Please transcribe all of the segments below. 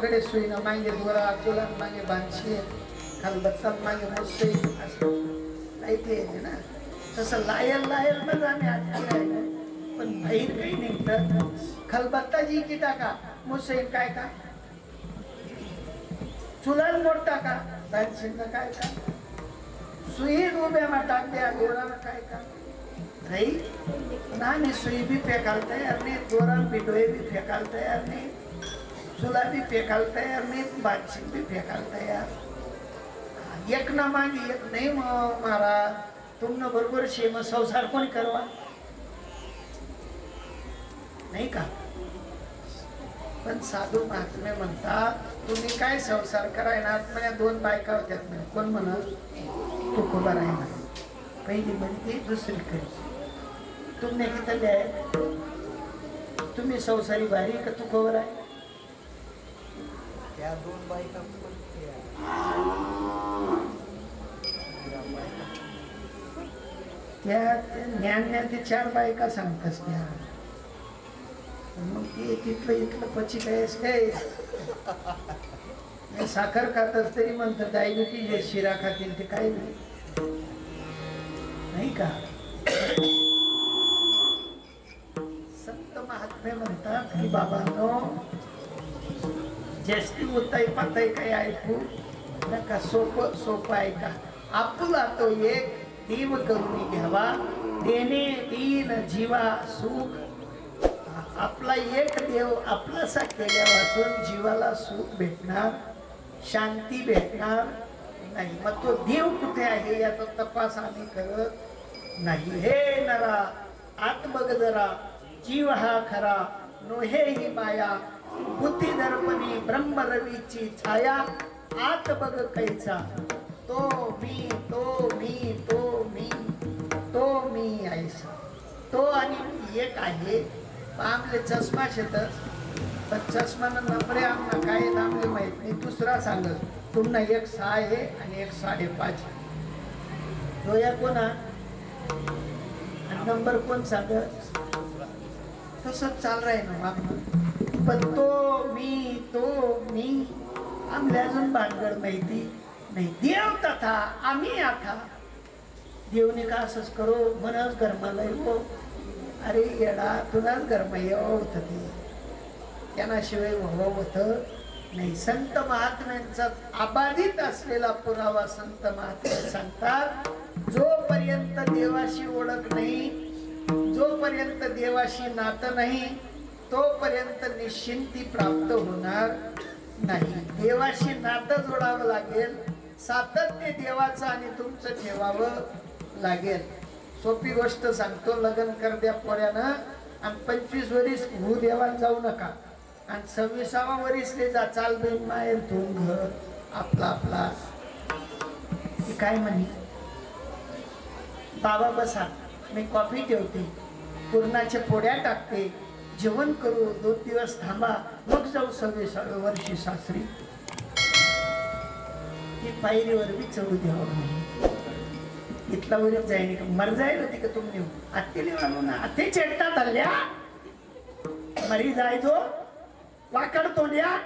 बापाकडे सुईनं मागे दोरा तुला मागे बांधशी खाल बत्तात मागे मोसे असं लाइट येते ना तसं लायल लायलमध्ये आम्ही आजी राहिलो पण बाहेर काही निघतं खलबत्ताजी की टाका मोसे काय का चुलाल मोठ टाका बांधशीनं काय का सुई उभ्या टाकत्या दोरानं काय का नाही ना मी सुई बी फेकाल तयार नाही दोरण बिडोय बी फेकाल तयार नाही चुला बी फेकाल तयार नाही बादशीन बी फेकाल तयार एक ना मागे एक नाही मग महाराज तुमनं बरोबर शे मग संसार पण करवा? नाही का? पण साधू महात्मे म्हणतात तुम्ही काय संसार कराय ना म्हणजे दोन बायका होत्यात म्हणे. कोण म्हणत तू खुबा राही म्हणे? पहिली म्हणते दुसरी करी तुमने किती आहे तुम्ही संसारी भारी का? तू आहे? त्या दोन बायका त्या. त्या ते चार बायका सांगतास त्या. मग ते तिथलं इथलं पची काय? काय साखर खातच तरी म्हणतात डायबिटीज आहे शिरा खातील ते काय नाही. नाही का? संत महात्मे म्हणतात की बाबांनो जेष्टी उताई पाताई काही ऐकू नका सोपं सोपं ऐका आपुला तो एक देव करून घ्यावा. देणे दीन जीवा सुख. आपला एक देव आपलासा केल्या वाचून जीवाला सुख भेटणार शांती भेटणार नाही. मग तो देव कुठे आहे याचा तपास आम्ही करत नाही. हे नरा आत्मग जरा जीव हा खरा. नोहे ही माया. बुद्धी दर्पणी ब्रह्मरवीची छाया. आत बघ कैचा तो मी तो मी तो मी तो मी ऐसा. तो आणि मी एक आहे. आमले चष्मा शेतच पण चष्मानं नंबरे आमना काय आहे आमले नाही. दुसरा सांगत पुन्हा एक सहा आहे आणि एक साडेपाच डोया कोणा आणि नंबर कोण सांगत तसंच चाल राही ना आपण पण तो मी तो मी आमल्या अजून भानगड माहिती नाही. देव तथा आम्ही आता देवने का असंच करो? मनच गरमाला येतो. अरे येडा तुलाच गरमा यावं होतं ते. त्यांनाशिवाय व्हावं होतं नाही. संत महात्म्यांचा अबाधित असलेला पुरावा संत महात्मे सांगतात जोपर्यंत देवाशी ओळख नाही जोपर्यंत देवाशी नातं नाही तोपर्यंत निश्चिंती प्राप्त होणार नाही. देवाशी नातं जोडावं लागेल सातत्य देवाचं आणि तुमचं ठेवावं लागेल. सोपी गोष्ट सांगतो लग्न कर द्या पोऱ्यानं आणि पंचवीस वरीस भू जाऊ नका. आणि सव्वीसावा वरीसले जा चाल बेन माहेर धुवून घर आपला आपला. काय म्हणे? बाबा बसा. मी कॉफी ठेवते. पूर्णाच्या पोड्या टाकते. जेवण करू दोन दिवस थांबा. मग जाऊ सव्वीसाव्या वर्षी सासरी. ती पायरीवर बी चढू द्यावं इथला उरक जायने का मर जाईल होती का तुम्ही? आत्तेली म्हणून ना आत्ते चेडतात हल्ल्या मरी जायचो वाकड तोंड्या.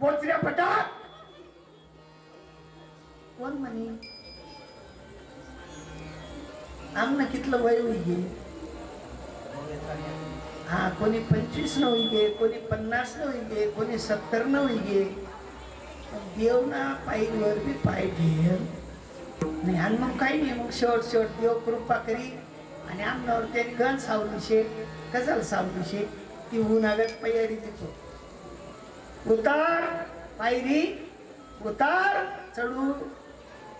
बोचऱ्या पटात. कोण म्हणे? आमनं कितलं वय होई गे? हा कोणी पंचवीस न होई गे कोणी पन्नास न होई गे कोणी सत्तर न होई गे. देव ना पायीवर बी पाय ठेल नाही आणि मग काही नाही मग शेवट शेवट देव कृपा करी. आणि आमनावर त्याने गण सावली शे कशाला सावली शे ती उन्हाळ्यात पयारी देतो. उतार पायरी उतार चढू.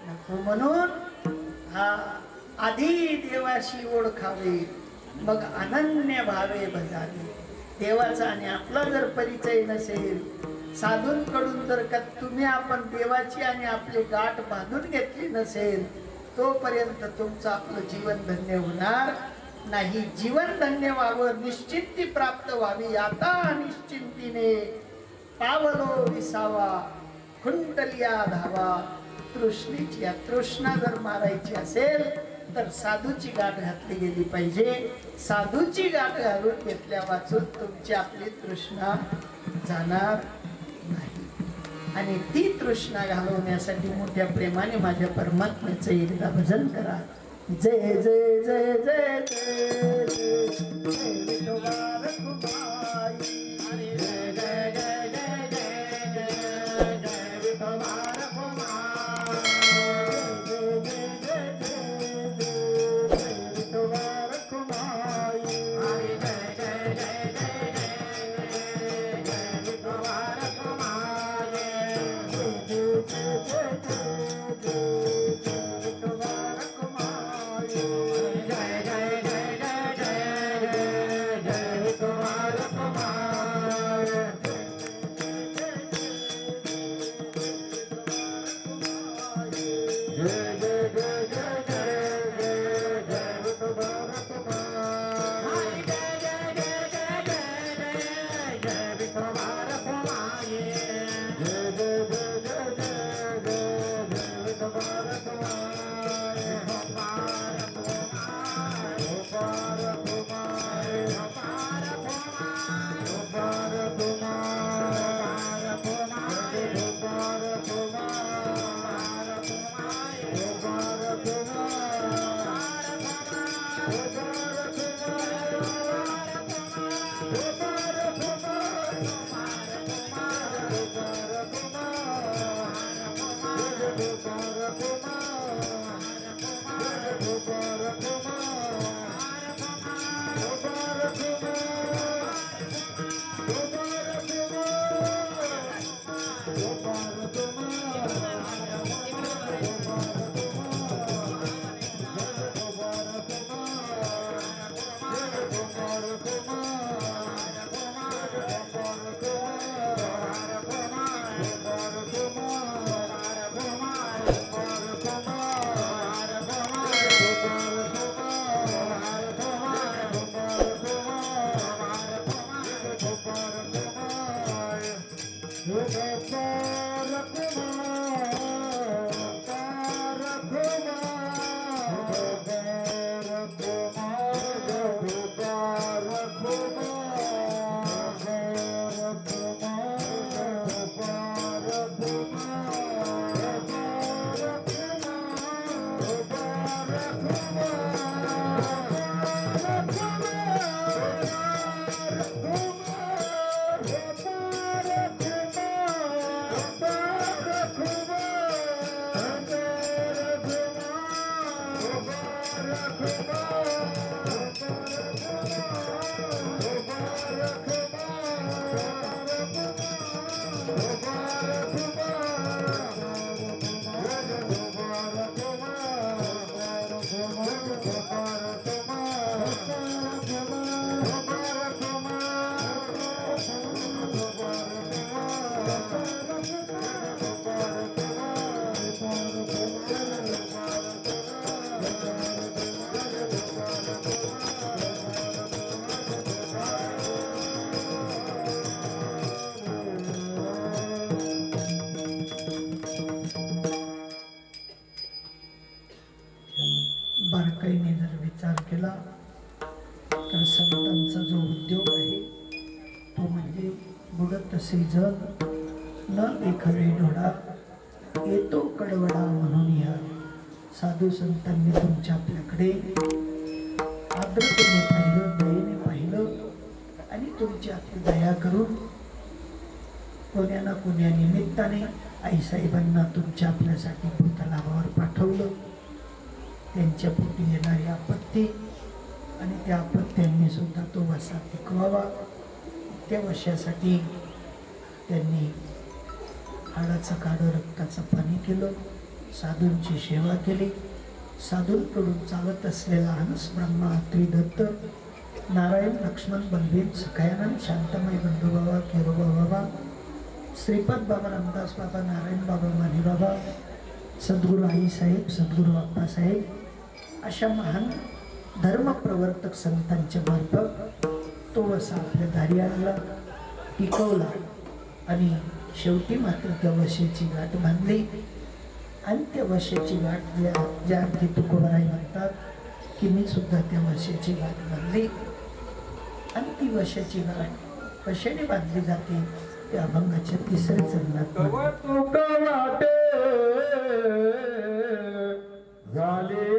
नको म्हणून हा आधी देवाशी ओळखावे मग अनन्य भावे भजावे देवाचा आणि आपला जर परिचय नसेल साधूंकडून जर का तुम्ही आपण देवाची आणि आपली गाठ बांधून घेतली नसेल तोपर्यंत तुमचं आपलं जीवन धन्य होणार नाही. जीवन धन्य व्हावं निश्चिंती प्राप्त व्हावी. आता निश्चिंतीने पावलो विसावा खुंटलिया धावा. तृष्णीची या तृष्णा जर मारायची असेल तर साधूची गाठ घातली गेली पाहिजे साधूची गाठ घालून घेतल्या वाचून तुमची आपली तृष्णा जाणार नाही आणि ती तृष्णा घालवण्यासाठी मोठ्या प्रेमाने माझ्या परमात्म्याचं एकदा भजन करा जय जय जय जय जय जय जय I'm Mubarak सीझन न एखादी डोळा येतो कडवडा म्हणून या. साधू संतांनी तुमच्या आपल्याकडे. आदरतेने पाहिलं दयेने पाहिलं आणि तुमची आपली दया करून कोण्या ना कोण्या निमित्ताने आईसाहेबांना तुमच्या आपल्यासाठी भूतलाभावर पाठवलं. त्यांच्या पोटी येणारी आपत्ती आणि त्या आपत्त्यांनी सुद्धा तो वसा टिकवावा त्या वशासाठी त्यांनी हाडाचं काढं रक्ताचं पाणी केलं साधूंची सेवा केली. साधूंकडून चालत असलेला हंस ब्रह्मा त्रिदत्त नारायण लक्ष्मण बलवीर सखायानंद शांतमय बंधुबाबा केरोबा बाबा श्रीपाद बाबा रामदास बाबा नारायण बाबा माने बाबा सद्गुरू आईसाहेब सद्गुरू बाप्पासाहेब अशा महान धर्मप्रवर्तक संतांच्या मार्फत तो वसा आपल्या दारी आणला टिकवला आणि शेवटी मात्र त्या वशेची गाठ बांधली. आणि त्या वशेची गाठ ज्या ज्या अर्थी तुकोबाराई म्हणतात की मी सुद्धा त्या वशेची गाठ बांधली. आणि ती वशाची गाठ कशाने बांधली जाते? त्या अभंगाच्या तिसऱ्या चरणात झाले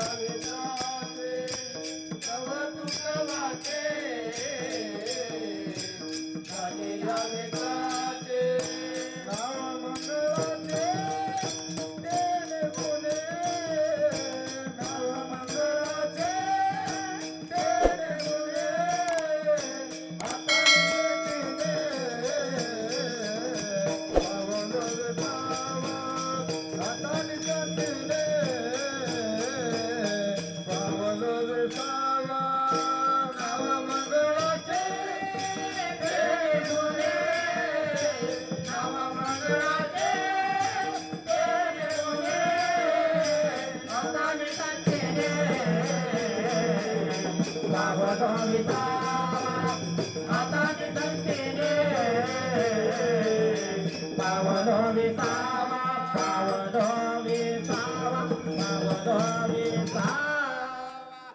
झाले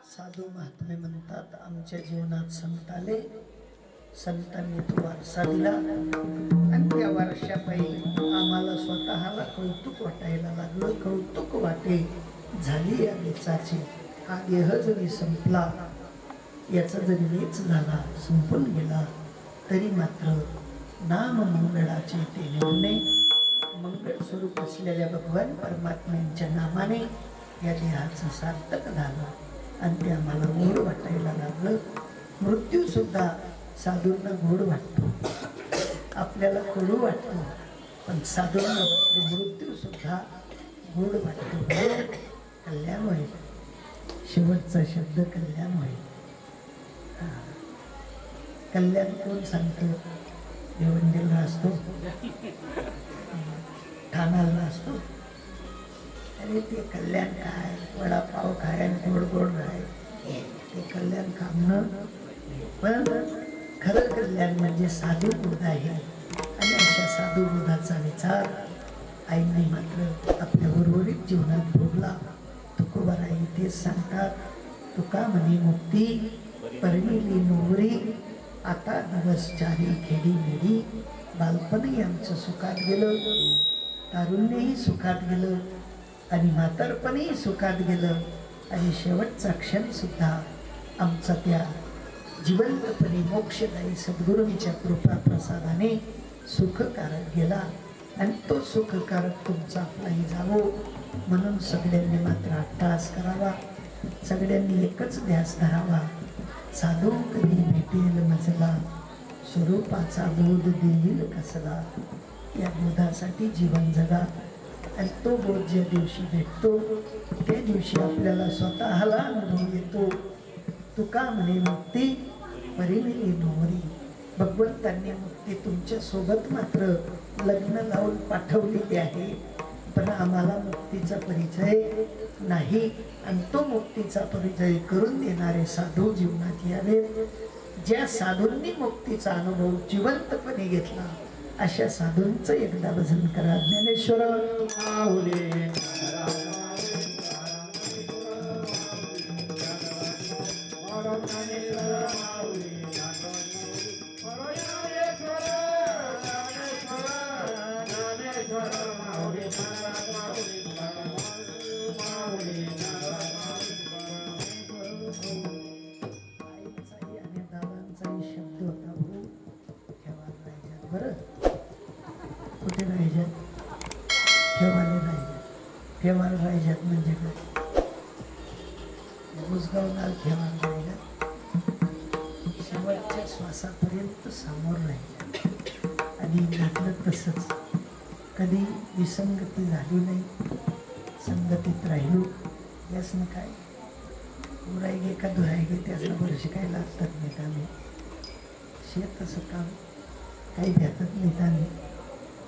साधू महात्मे म्हणतात आमच्या जीवनात संत आले. संतांनी तो वारसा दिला. आणि त्या वारशापायी आम्हाला स्वतःला कौतुक वाटायला लागलं. कौतुक वाटे. झाली या वेचाची हा देह जरी संपला याचा जरी वेच झाला संपून गेला तरी मात्र नाम मंगळाचे ते निर्णय मंगळ स्वरूप असलेल्या भगवान परमात्म्यांच्या नामाने या देहाचं सार्थक झालं. आणि ते आम्हाला गोड वाटायला लागलं. मृत्यूसुद्धा साधूंना गोड वाटतो. आपल्याला कडू वाटतो. पण साधूंना वाटतो मृत्यूसुद्धा गोड वाटतो. कल्याण होईल शेवटचा शब्द कल्याण होईल कल्याण कोण सांगतो? भिवंडीला असतो. ठाण्याला असतो. अरे ते कल्याण काय? वडापाव खाय आणि गोड गोड राय ते कल्याण कामणं पण खरं कल्याण म्हणजे साधू बोध आहे. आणि अशा साधू बोधाचा विचार आईंनी मात्र आपल्या उर्वरित जीवनात भोगला. तुकोबाराई तेच सांगतात तुका म्हणे मुक्ती परमिली नोवरी आता दिवस चारी खेडी मेडी बालपणही आमचं सुखात गेलं तारुण्यही सुखात गेलं आणि म्हातारपणी सुखात गेलं आणि शेवटचा क्षण सुद्धा आमचा त्या जिवंतपणे मोक्षदायी सद्गुरूंच्या कृपा प्रसादाने सुखकारक गेला. आणि तो सुखकारक तुमचा आपलाही जावो म्हणून सगळ्यांनी मात्र अट्टास करावा. सगळ्यांनी एकच ध्यास धरावा. साधू कधी भेटेल मजला? स्वरूपाचा बोध देईल कसला? या बोधासाठी जीवन जगा. आणि तो बोध ज्या दिवशी भेटतो त्या दिवशी आपल्याला स्वतःला अनुभव येतो. तुका म्हणे मुक्ती परिमिली नोवरी भगवंतांनी मुक्ती तुमच्यासोबत मात्र लग्न लावून पाठवलेली आहे. पण आम्हाला मुक्तीचा परिचय नाही आणि तो मुक्तीचा परिचय करून देणारे साधू जीवनात यावेत. ज्या साधूंनी मुक्तीचा अनुभव जिवंतपणे घेतला अशा साधूंचं एकदा भजन करा. ज्ञानेश्वर माऊली ठेवायला पाहिजेत म्हणजे काय? बुजगावला ठेवायला पाहिजे शेवटच्या श्वासापर्यंत समोर राहायच्यात आणि घातलं तसंच. कधी विसंगती झाली नाही संगतीत राहिलो यासनं काय? उरायगे का धुरायगे त्याचं वर्ष काही असतात नाहीत आम्ही. शेताचं काम काही भेटत नाहीत आम्ही.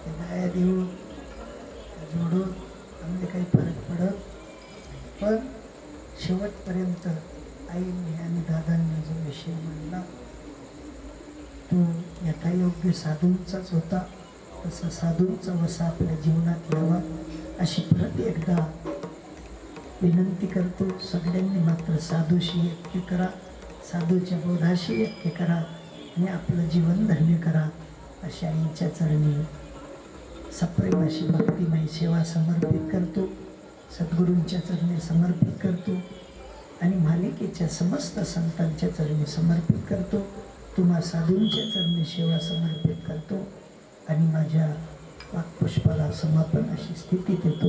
ते दाया देऊ जोडून पण शेवटपर्यंत आईने आणि दादांनी जो विषय मांडला तो यथायोग्य साधूंचाच होता. तसा साधूंचा वसा आपल्या जीवनात यावा अशी परत एकदा विनंती करतो. सगळ्यांनी मात्र साधूशी ऐक्य करा साधूच्या बोधाशी ऐक्य करा आणि आपलं जीवन धन्य करा अशा आईच्या चरणी सप्रेम अशी भक्तिमय सेवा समर्पित करतो. सद्गुरूंच्या चरणी समर्पित करतो आणि मालिकेच्या समस्त संतांच्या चरणी समर्पित करतो. तुम्हा साधूंच्या चरणी सेवा समर्पित करतो आणि माझ्या वाक्पुष्पाला समापन अशी स्थिती देतो.